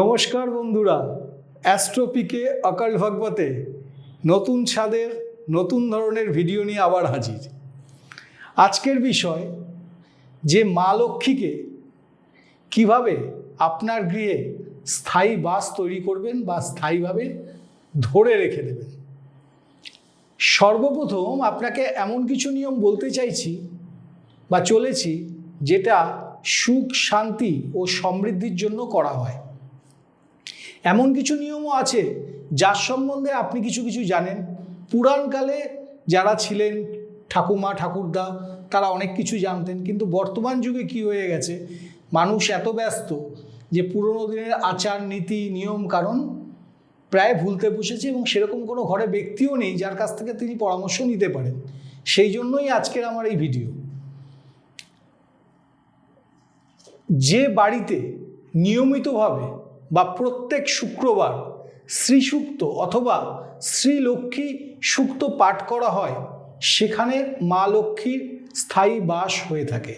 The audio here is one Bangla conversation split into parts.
নমস্কার বন্ধুরা, অ্যাস্ট্রোপিকে অকাল ভগবতে নতুন ছাদের নতুন ধরনের ভিডিও নিয়ে আবার হাজির। আজকের বিষয়, যে মা লক্ষ্মীকে কীভাবে আপনার গৃহে স্থায়ী বাস তৈরি করবেন বা স্থায়ীভাবে ধরে রেখে দেবেন। সর্বপ্রথম আপনাকে এমন কিছু নিয়ম বলতে চাইছি বা চলেছি, যেটা সুখ, শান্তি ও সমৃদ্ধির জন্য করা হয়। এমন কিছু নিয়মও আছে যার সম্বন্ধে আপনি কিছু কিছু জানেন। পুরাণকালে যারা ছিলেন ঠাকুমা, ঠাকুরদা, তারা অনেক কিছু জানতেন। কিন্তু বর্তমান যুগে কি হয়ে গেছে? মানুষ এত ব্যস্ত যে পুরনো দিনের আচার, নীতি, নিয়ম কারণ প্রায় ভুলতে বসেছে এবং সেরকম কোনো ঘরে ব্যক্তিও নেই যার কাছ থেকে তিনি পরামর্শ নিতে পারেন। সেই জন্যই আজকের আমার এই ভিডিও। যে বাড়িতে নিয়মিতভাবে বা প্রত্যেক শুক্রবার শ্রীসূক্ত অথবা শ্রীলক্ষ্মী সুক্ত পাঠ করা হয়, সেখানে মা লক্ষ্মীর স্থায়ী বাস হয়ে থাকে।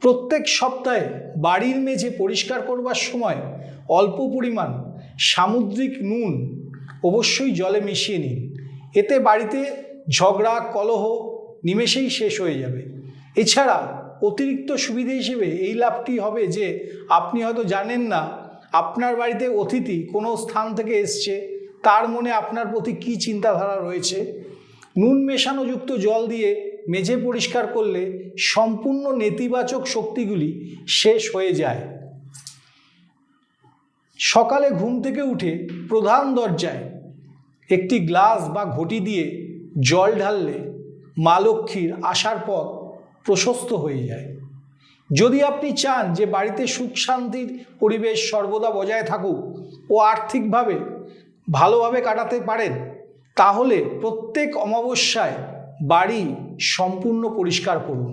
প্রত্যেক সপ্তাহে বাড়ির মেঝে পরিষ্কার করবার সময় অল্প পরিমাণ সামুদ্রিক নুন অবশ্যই জলে মিশিয়ে নিন। এতে বাড়িতে ঝগড়া, কলহ নিমেষেই শেষ হয়ে যাবে। এছাড়া অতিরিক্ত সুবিধে হিসেবে এই লাভটি হবে যে আপনি হয়তো জানেন না, আপনার বাড়িতে অতিথি কোনো স্থান থেকে এসছে, তার মনে আপনার প্রতি কী চিন্তাধারা রয়েছে? নুন মেশানোযুক্ত জল দিয়ে মেঝে পরিষ্কার করলে সম্পূর্ণ নেতিবাচক শক্তিগুলি শেষ হয়ে যায়। সকালে ঘুম থেকে উঠে প্রধান দরজায় একটি গ্লাস বা ঘটি দিয়ে জল ঢাললে মা লক্ষ্মীর আসার পথ প্রশস্ত হয়ে যায়। যদি আপনি চান যে বাড়িতে সুখ শান্তির পরিবেশ সর্বদা বজায় থাকুক ও আর্থিকভাবে ভালোভাবে কাটাতে পারেন, তাহলে প্রত্যেক অমাবস্যায় বাড়ি সম্পূর্ণ পরিষ্কার করুন।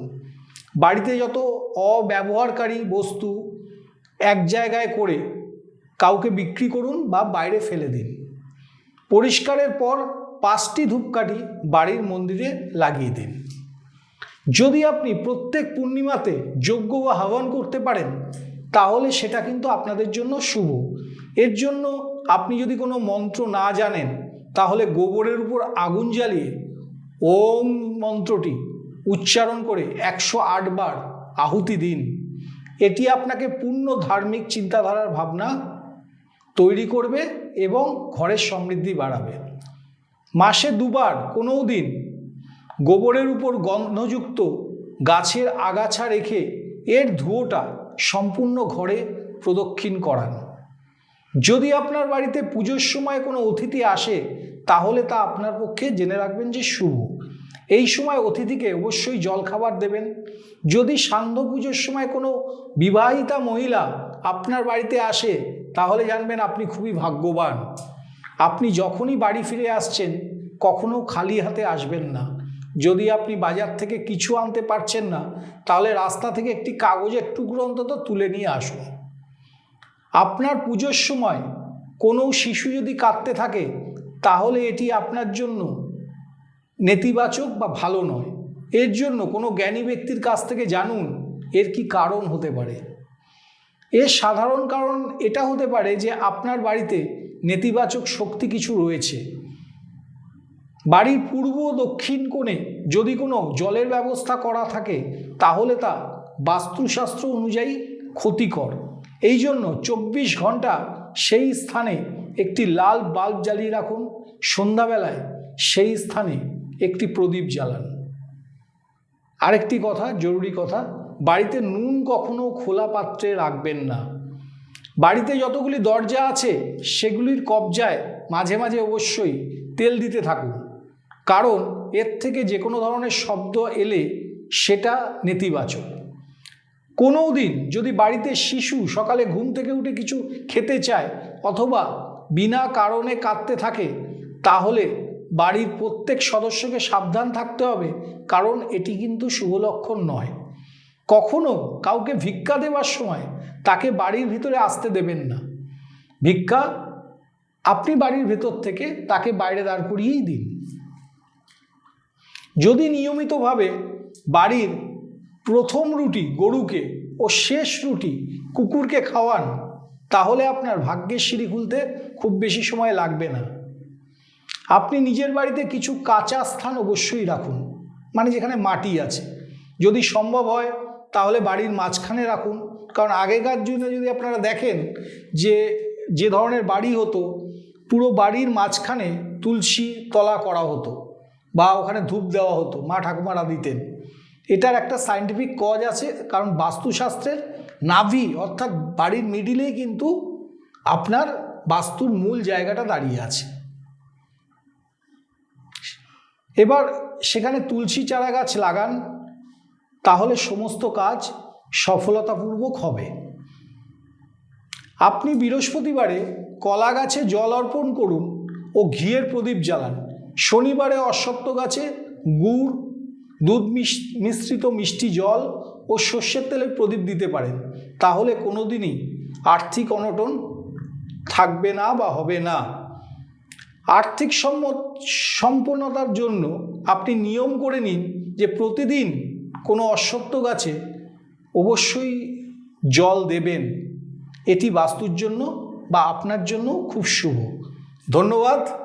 বাড়িতে যত অব্যবহারকারী বস্তু এক জায়গায় করে কাউকে বিক্রি করুন বা বাইরে ফেলে দিন। পরিষ্কারের পর পাঁচটি ধূপকাঠি বাড়ির মন্দিরে লাগিয়ে দিন। যদি আপনি প্রত্যেক পূর্ণিমাতে যজ্ঞ বা হাবন করতে পারেন, তাহলে সেটা কিন্তু আপনাদের জন্য শুভ। এর জন্য আপনি যদি কোনো মন্ত্র না জানেন, তাহলে গোবরের উপর আগুন জ্বালিয়ে ওম মন্ত্রটি উচ্চারণ করে একশো বার আহুতি দিন। এটি আপনাকে পূর্ণ ধার্মিক চিন্তাধারার ভাবনা তৈরি করবে এবং ঘরের সমৃদ্ধি বাড়াবে। মাসে দুবার, কোনো দিন গোবরের উপর গন্ধযুক্ত গাছের আগাছা রেখে এর ধুয়োটা সম্পূর্ণ ঘরে প্রদক্ষিণ করান। যদি আপনার বাড়িতে পুজোর সময় কোনো অতিথি আসে, তাহলে তা আপনার পক্ষে জেনে রাখবেন যে শুভ। এই সময় অতিথিকে অবশ্যই জলখাবার দেবেন। যদি সান্ধ্য পুজোর সময় কোনো বিবাহিতা মহিলা আপনার বাড়িতে আসে, তাহলে জানবেন আপনি খুবই ভাগ্যবান। আপনি যখনই বাড়ি ফিরে আসছেন, কখনো খালি হাতে আসবেন না। যদি আপনি বাজার থেকে কিছু আনতে পারছেন না, তাহলে রাস্তা থেকে একটি কাগজের টুকরো অন্তত তুলে নিয়ে আসুন। আপনার পুজোর সময় কোনো শিশু যদি কাঁদতে থাকে, তাহলে এটি আপনার জন্য নেতিবাচক বা ভালো নয়। এর জন্য কোনো জ্ঞানী ব্যক্তির কাছ থেকে জানুন, এর কি কারণ হতে পারে। এর সাধারণ কারণ এটা হতে পারে যে আপনার বাড়িতে নেতিবাচক শক্তি কিছু রয়েছে। বাড়ির পূর্ব দক্ষিণ কোণে যদি কোনো জলের ব্যবস্থা করা থাকে, তাহলে তা বাস্তুশাস্ত্র অনুযায়ী ক্ষতিকর। এই জন্য চব্বিশ ঘণ্টা সেই স্থানে একটি লাল বাল্ব জ্বালিয়ে রাখুন। সন্ধ্যাবেলায় সেই স্থানে একটি প্রদীপ জ্বালান। আরেকটি কথা, জরুরি কথা, বাড়িতে নুন কখনো খোলা পাত্রে রাখবেন না। বাড়িতে যতগুলি দরজা আছে, সেগুলির কবজায় মাঝে মাঝে অবশ্যই তেল দিতে থাকুন। কারণ এর থেকে যে কোনো ধরনের শব্দ এলে সেটা নেতিবাচক। কোনো দিন যদি বাড়িতে শিশু সকালে ঘুম থেকে উঠে কিছু খেতে চায় অথবা বিনা কারণে কাঁদতে থাকে, তাহলে বাড়ির প্রত্যেক সদস্যকে সাবধান থাকতে হবে, কারণ এটি কিন্তু শুভ লক্ষণ নয়। কখনো কাউকে ভিক্ষা দেওয়ার সময় তাকে বাড়ির ভিতরে আসতে দেবেন না। ভিক্ষা আপনি বাড়ির ভেতর থেকে তাকে বাইরে দাঁড় করিয়েই দিন। যদি নিয়মিতভাবে বাড়ির প্রথম রুটি গরুকে ও শেষ রুটি কুকুরকে খাওয়ান, তাহলে আপনার ভাগ্যের সিঁড়ি খুলতে খুব বেশি সময় লাগবে না। আপনি নিজের বাড়িতে কিছু কাঁচা স্থান অবশ্যই রাখুন মানে যেখানে মাটি আছে। যদি সম্ভব হয়, তাহলে বাড়ির মাঝখানে রাখুন। কারণ আগেকার দিনে যদি আপনারা দেখেন যে যে ধরনের বাড়ি হতো, পুরো বাড়ির মাঝখানে তুলসী তলা করা হতো। বা ওখানে ধূপ দেওয়া হতো, মা ঠাকুমারা দিতেন। এটার একটা সাইন্টিফিক কজ আছে, কারণ বাস্তুশাস্ত্রের নাভি, অর্থাৎ বাড়ির মিডিলেই কিন্তু আপনার বাস্তুর মূল জায়গাটা দাঁড়িয়ে আছে। এবার সেখানে তুলসী চারা গাছ লাগান, তাহলে সমস্ত কাজ সফলতাপূর্বক হবে। আপনি বৃহস্পতিবারে কলা গাছে জল অর্পণ করুন ও ঘিয়ের প্রদীপ জ্বালান। শনিবারে অশ্বত্থ গাছে গুড়, দুধ মিশ- মিশ্রিত মিষ্টি জল ও সর্ষের তেলের প্রদীপ দিতে পারেন। তাহলে কোনো দিনই আর্থিক অনটন থাকবে না বা হবে না। আর্থিক সম্পন্নতার জন্য আপনি নিয়ম করে নিন যে প্রতিদিন কোনো অশ্বত্থ গাছে অবশ্যই জল দেবেন। এটি বাস্তুর জন্য বা আপনার জন্য খুব শুভ। ধন্যবাদ।